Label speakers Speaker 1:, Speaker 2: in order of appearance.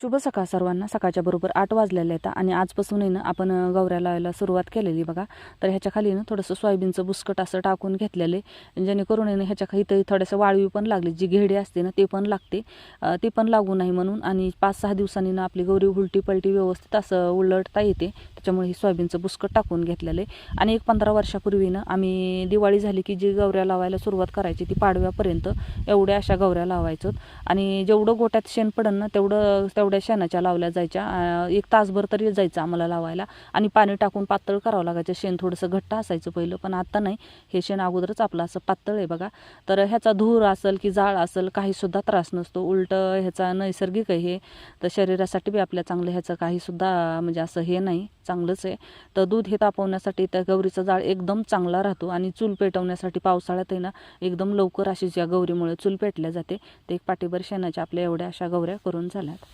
Speaker 1: शुभ सकाळ सर्वांना. सकाळच्या बरोबर आठ वाजलेल्या आहेत आणि आजपासून आहे ना आपण गवऱ्या लावायला सुरुवात केलेली बघा. तर ह्याच्या खाली ना थोडंसं सोयाबीनचं बुसकट असं टाकून घेतलेलं. आहे जेणेकरून आहे ना ह्याच्या खाली इथं थोडंसं वाळवी पण लागली. जी घेडी असते ना ते पण लागते. ते पण लागू नाही म्हणून आणि पाच सहा दिवसांनी ना आपली गौरी उलटी पलटी व्यवस्थित असं उलटता येते. त्याच्यामुळे हे सोयाबीनचं बुसकट टाकून घेतलेलं आहे. आणि एक पंधरा वर्षापूर्वीनं आम्ही दिवाळी झाली की जी गवऱ्या लावायला सुरुवात करायची ती पाडव्यापर्यंत एवढ्या अशा गवऱ्या लावायचो. आणि जेवढं गोट्यात शेण पडन ना तेवढं तेवढ्या शेणाच्या लावल्या जायच्या. एक तासभर तरी जायचं आम्हाला लावायला. आणि पाणी टाकून पातळ करावं लागायचं. शेण थोडंसं घट्ट असायचं पहिलं पण आता नाही. हे शेण अगोदरच आपलं असं पातळ आहे बघा. तर ह्याचा धूर असेल की जाळ असेल काहीसुद्धा त्रास नसतो. उलट ह्याचा नैसर्गिक आहे हे. तर शरीरासाठी बी आपल्या चांगलं ह्याचं काहीसुद्धा म्हणजे असं हे नाही. चांगलं चांगलंच आहे. तर दूध हे तापवण्यासाठी त्या गौरीचा जाळ एकदम चांगला राहतो आणि चूल पेटवण्यासाठी पावसाळ्यात आहे ना एकदम लवकर अशीच या गौरीमुळे चूल पेटल्या जाते. ते एक पाठीभर शेणाच्या आपल्या एवढ्या अशा गौऱ्या करून झाल्यात.